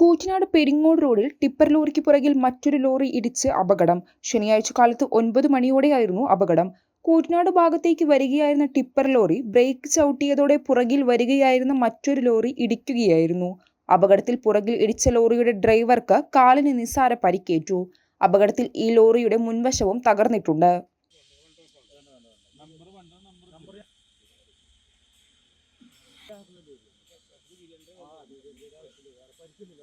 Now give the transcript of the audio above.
കൂറ്റനാട് പെരിങ്ങോട് റോഡിൽ ടിപ്പർ ലോറിക്ക് പുറകിൽ മറ്റൊരു ലോറി ഇടിച്ച് അപകടം. ശനിയാഴ്ച കാലത്ത് ഒൻപത് മണിയോടെയായിരുന്നു അപകടം. കൂറ്റനാട് ഭാഗത്തേക്ക് വരികയായിരുന്ന ടിപ്പർ ലോറി ബ്രേക്ക് ചവിട്ടിയതോടെ പുറകിൽ വരികയായിരുന്ന മറ്റൊരു ലോറി ഇടിക്കുകയായിരുന്നു. അപകടത്തിൽ പുറകിൽ ഇടിച്ച ലോറിയുടെ ഡ്രൈവർക്ക് കാലിന് നിസ്സാര പരിക്കേറ്റു. അപകടത്തിൽ ഈ ലോറിയുടെ മുൻവശവും തകർന്നിട്ടുണ്ട്. പരിക്കുന്നില്ല